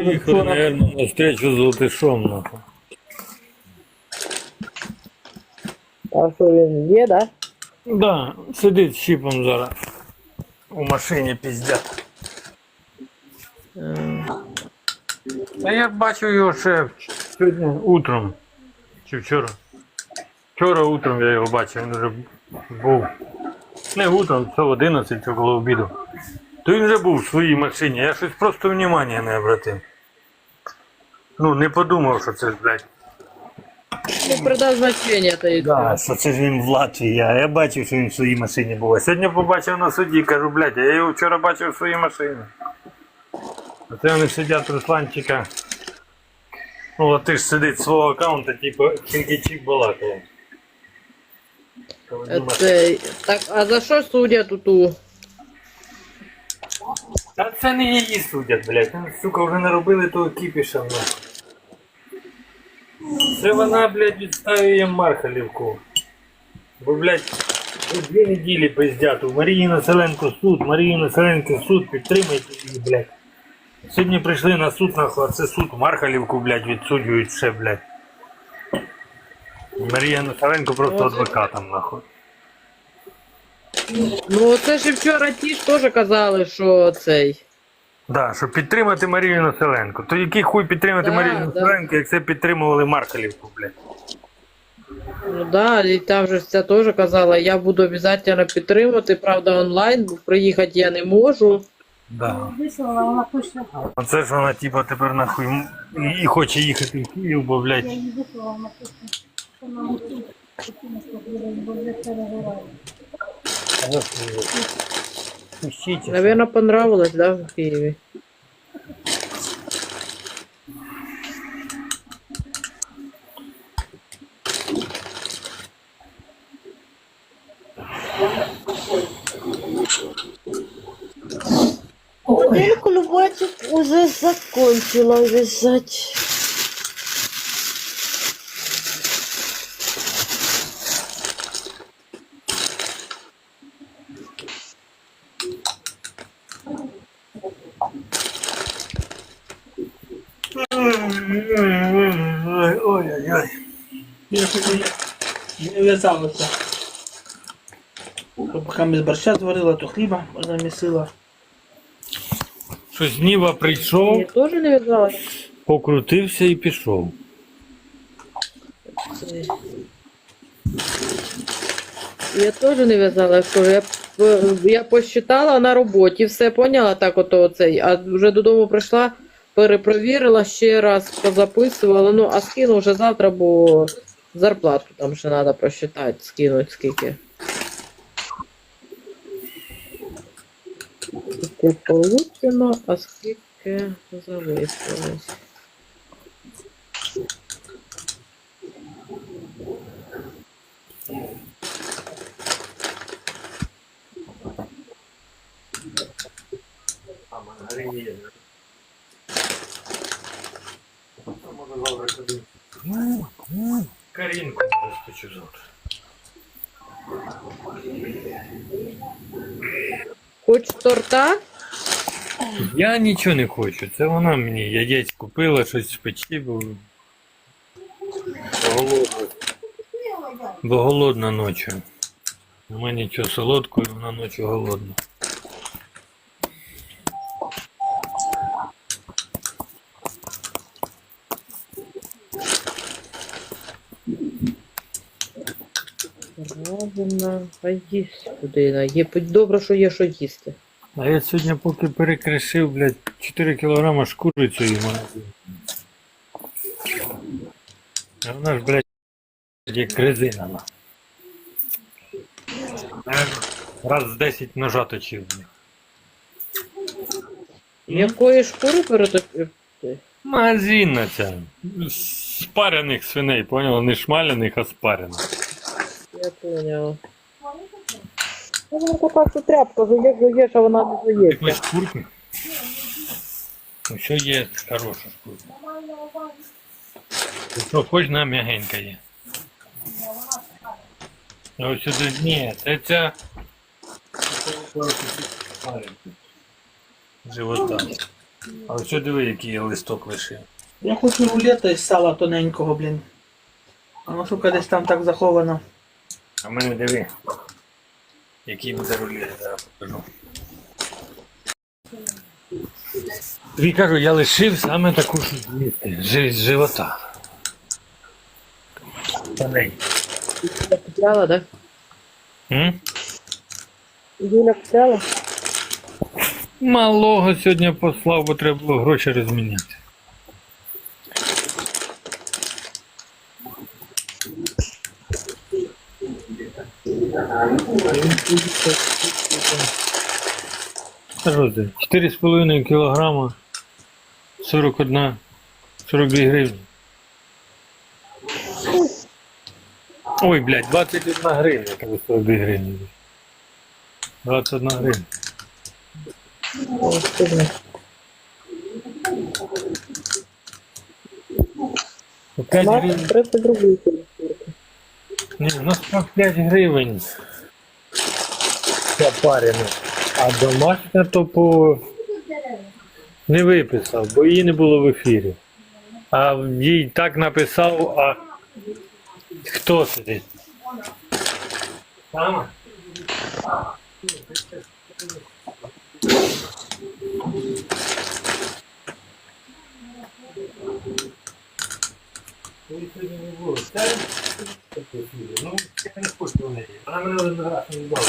Приїхали, наверное, на встречу з Латишом, нахуй. А що він є, да? Да, сидить з чіпом зараз. У машині піздять. Е, Та я бачив його ще сьогодні утром. Чи вчора. Вчора утром я його бачив, він вже був. Не утром, це в 11 чи коло обіду. То він вже був в своїй машині, я щось просто внимання не обратив. Ну, не подумав, що це, блядь. Ну, предназначення то і Да, що це ж він в Латвії, а я бачив, що він в своїй машині був. А сьогодні побачив на суді, кажу, блядь, а я його вчора бачив в своїй машині. А це вони сидять Русланчика. Ну, а ти ж сидить з свого аккаунта, типу, тільки чіп балакає. Е, Це, так, а за що судять тут у? Та це не її судять, блядь. Там, сука, вже наробили того кіпіша, нахуй. Це вона, блядь, відставює Мархалівку. Бо, блядь, вже дві неділі пиздят. У Марії Населенко суд, Марії Населенко суд, підтримайте її, блядь. Сьогодні прийшли на суд, нахуй, а це суд Мархалівку, блядь, відсуджують ще, блядь. Марія Населенко просто адвокатом, нахуй. Ну, це ж вчора ті ж теж казали, що цей. Да, щоб підтримати Марію Населенко. То який хуй підтримати Да, Марію да. Населенко, як це підтримували Маркалівку, блядь. Ну да, і там же ж ця теж казала, я буду обов'язково підтримувати, правда, онлайн, бо приїхати я не можу. Да. Вислала, вона пише, Оце ж вона, типа, тепер нахуй м- і хоче їхати в Київ, бо, блядь. я їй вислала, вона пише, що нам тут хотіли сподівати, бо вже перегорає. Пустіть. Наверно, понравилось, да, в Києві. Один клубочек уже закончила вязать. Не в'язалося. Поки ми з борща зварила, то хліба замісила. Щось Ніва Я прийшов, теж не вязала. покрутився і пішов. Я теж не в'язала, я я, я посчитала на роботі, все поняла так ото цей, а вже додому прийшла, перепровірила ще раз, позаписувала, ну, а скину вже завтра, бо зарплату там ще треба просчитать, скинуть скільки. Скільки получено, а скільки залишилось. Карінку розпочу завтра. Хоч торта? Я нічого не хочу, це вона мені яєць купила, щось спечи, бо голодна. Бо голодна ночі. Нема нічого солодкого, вона ночі голодна. Правильно, хай їсть людина. Є добре, що є що їсти. А я сьогодні поки перекришив, блядь, 4 кілограма шкурицю і магазин. А вона ж, блядь, як резина. на. Раз з 10 ножа точив. Якої шкури перетопив? Магазинна ця. З Спарених свиней, поняла? Не шмаляних, а спарених. Я поняла. Ну, Вона така що тряпка, жуєш, а вона не жується. Якось шкурки. Ну, що є хороша шкурка. Ти Що, хоч на м'ягенька є. А ось сюди, ні, це ця живота. А ось диви, який я листок лишив. Я хочу рулета із сала тоненького, блін. А ну шука десь там так заховано. А в мене диви. Який буде рулет, я зараз покажу. Тобі кажу, я лишив саме таку ж. З з живота. Тоненьку. Юля так? М? Юля купляла? Малого сьогодні послав, бо треба було гроші розміняти. 4,5 кілограма, 41, 42 гривні. Ой, блядь, 21 гривня, коли 42 гривні. 21 гривня. О, стидно. По 5 гривень. Мати 30 рублів. Ні, у нас 5 гривень. Запарено. А домашня то по не виписав, бо її не було в ефірі. А їй так написав, а хто сидить? Сама? Її сьогодні не було. Ну, я не хочу в неї. Вона мене один раз не вдала.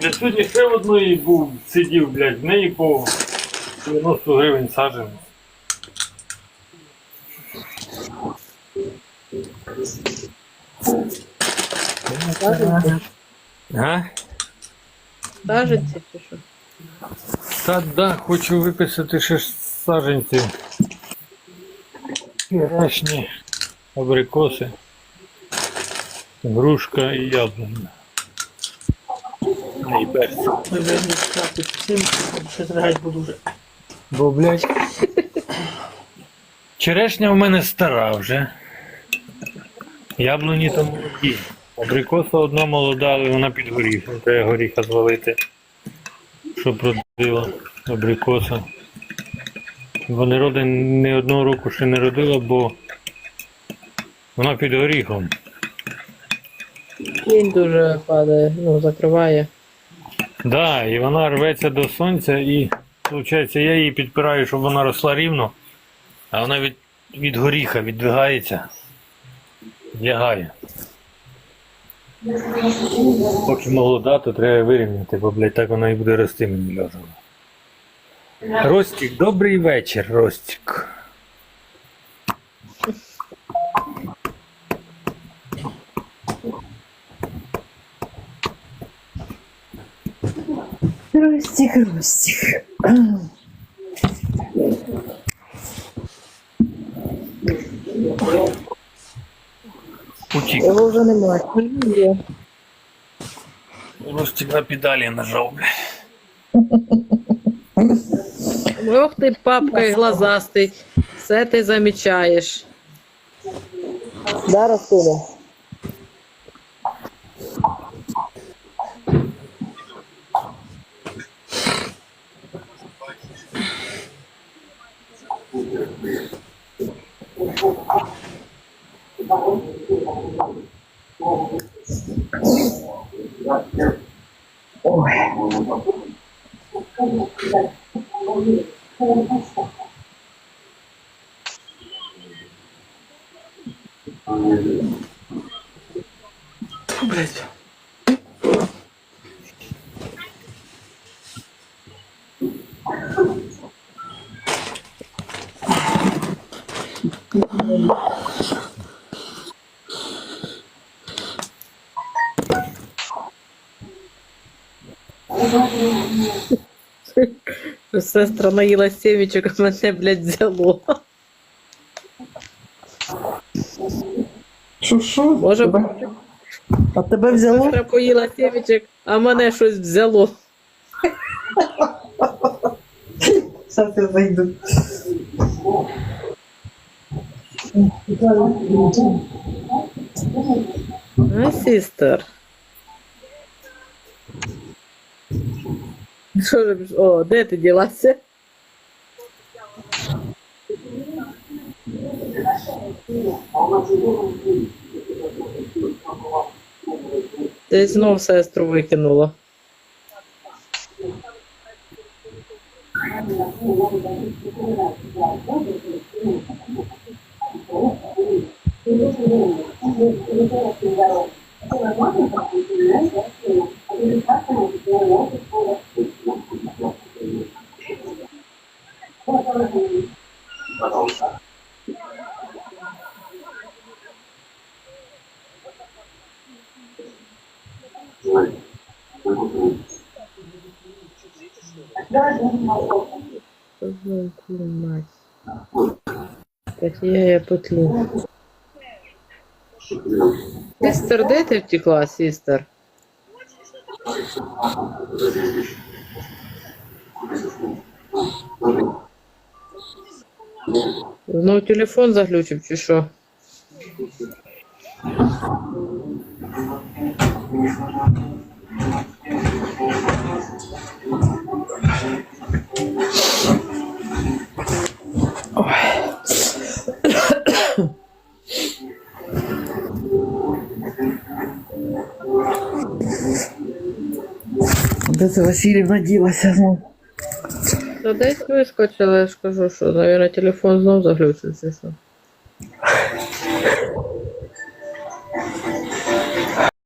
Я сьогодні ще в одної був, сидів, блядь, в неї по 90 гривень саджений. А? Саженці чи що? Та да, хочу виписати ще ж саджанців. Черешні, абрикоси, грушка і яблуня. І перці. Бо, блядь. Черешня в мене стара вже. Яблуні то молоді. Абрикоса одна молода, але вона під горіхом. Треба горіха звалити. Щоб родила абрикоса. Вони роди не одного року ще не родила, бо вона під горіхом. Тінь дуже падає, ну, закриває. Да, і вона рветься до сонця і, виходить, я її підпираю, щоб вона росла рівно, а вона від, від горіха віддвигається, лягає. Поки молода, то треба вирівняти, бо, блядь, так вона і буде рости мені льожила. Ростік, добрий вечір, Ростік. Ростик, Ростик. Утік. Його вже немає. Є. На педалі нажав, блядь. Ох ти, папка і глазастий. Все ти замічаєш. Да, Фу, блядь. Вся страна ела семечек, а меня, блядь, взяло. Що, що? Може, А тебе взяло? сестра поїла сімечок, а мене щось взяло. Зараз я зайду. А, сістер. Що ж, о, де ти ділася? Ти знов сестру викинула. Твою я петлю. Сістер, де ти втекла, сістер? Ну, телефон заглючив чи що? Це Васильівна ділася знов? Та десь вискочила, я ж кажу, що, мабуть, телефон знов заглючився.